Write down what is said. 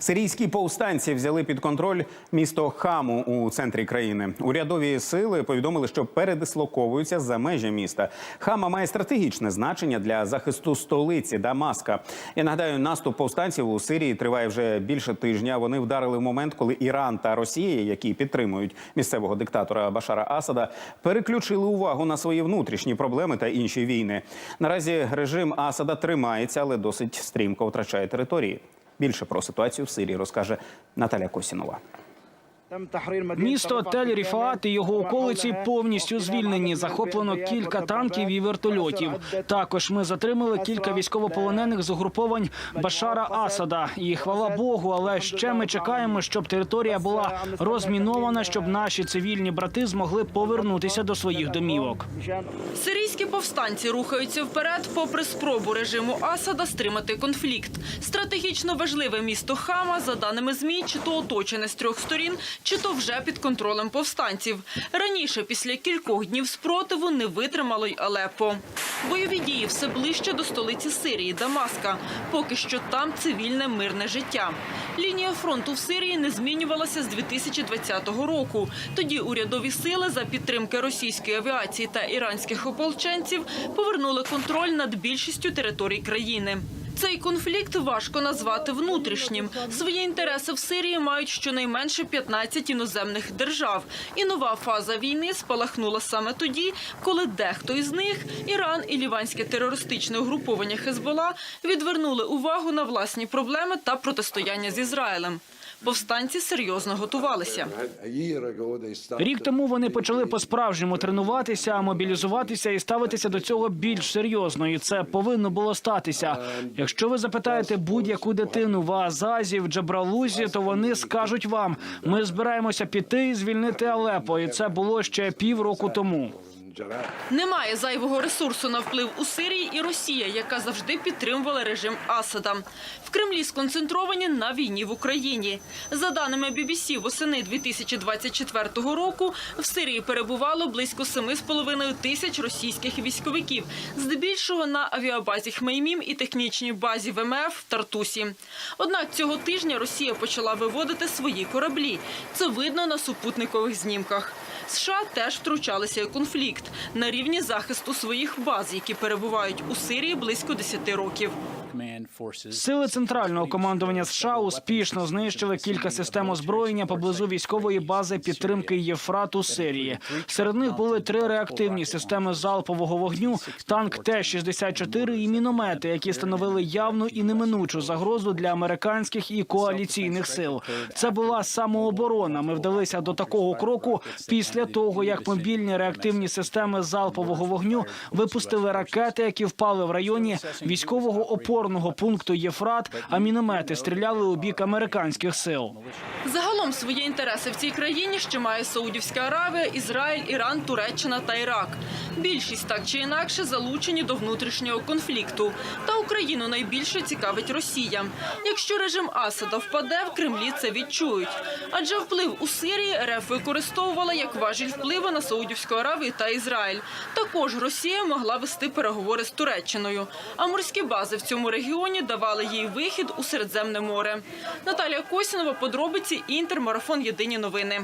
Сирійські повстанці взяли під контроль місто Хаму у центрі країни. Урядові сили повідомили, що передислоковуються за межі міста. Хама має стратегічне значення для захисту столиці Дамаска. Я нагадаю, наступ повстанців у Сирії триває вже більше тижня. Вони вдарили в момент, коли Іран та Росія, які підтримують місцевого диктатора Башара Асада, переключили увагу на свої внутрішні проблеми та інші війни. Наразі режим Асада тримається, але досить стрімко втрачає території. Більше про ситуацію в Сирії розкаже Наталя Косінова. Місто Тель Ріфаат і його околиці повністю звільнені. Захоплено кілька танків і вертольотів. Також ми затримали кілька військовополонених з угруповань Башара Асада. І хвала Богу, але ще ми чекаємо, щоб територія була розмінована, щоб наші цивільні брати змогли повернутися до своїх домівок. Сирійські повстанці рухаються вперед, попри спробу режиму Асада стримати конфлікт. Стратегічно важливе місто Хама, за даними змі, чи то оточене з трьох сторін, чи то вже під контролем повстанців. Раніше, після кількох днів спротиву, не витримало й Алеппо. Бойові дії все ближче до столиці Сирії Дамаска. Поки що там цивільне мирне життя. Лінія фронту в Сирії не змінювалася з 2020 року. Тоді урядові сили за підтримки російської авіації та іранських ополченців повернули контроль над більшістю територій країни. Цей конфлікт важко назвати внутрішнім. Свої інтереси в Сирії мають щонайменше 15 іноземних держав. І нова фаза війни спалахнула саме тоді, коли дехто із них Іран і ліванське терористичне угруповання Хезбола відвернули увагу на власні проблеми та протистояння з Ізраїлем. Повстанці серйозно готувалися. Рік тому вони почали по-справжньому тренуватися, мобілізуватися і ставитися до цього більш серйозно. І це повинно було статися. Якщо ви запитаєте будь-яку дитину в Азазі, в Джабралузі, то вони скажуть вам: ми збираємося піти і звільнити Алепо. І це було ще півроку тому. Немає зайвого ресурсу на вплив у Сирії і Росія, яка завжди підтримувала режим Асада. В Кремлі сконцентровані на війні в Україні. За даними BBC, восени 2024 року в Сирії перебувало близько 7,5 тисяч російських військовиків, здебільшого на авіабазі Хмеймім і технічній базі ВМФ в Тартусі. Однак цього тижня Росія почала виводити свої кораблі. Це видно на супутникових знімках. США теж втручалися у конфлікт на рівні захисту своїх баз, які перебувають у Сирії близько 10 років. Сили центрального командування США успішно знищили кілька систем озброєння поблизу військової бази підтримки Єфрат у Сирії. Серед них були три реактивні системи залпового вогню, танк Т-64 і міномети, які становили явну і неминучу загрозу для американських і коаліційних сил. Це була самооборона. Ми вдалися до такого кроку після того, як мобільні реактивні системи залпового вогню випустили ракети, які впали в районі військового опорного пункту Єфрат, а міномети стріляли у бік американських сил. Загалом свої інтереси в цій країні ще має Саудівська Аравія, Ізраїль, Іран, Туреччина та Ірак. Більшість так чи інакше залучені до внутрішнього конфлікту. Та Україну найбільше цікавить Росія. Якщо режим Асада впаде, в Кремлі це відчують. Адже вплив у Сирії РФ використовувала як важіль впливу на Саудівську Аравію та Ізраїль. Також Росія могла вести переговори з Туреччиною. А морські бази в цьому регіоні давали їй вихід у Середземне море. Наталія Косінова, подробиці інтермарафон Єдині новини.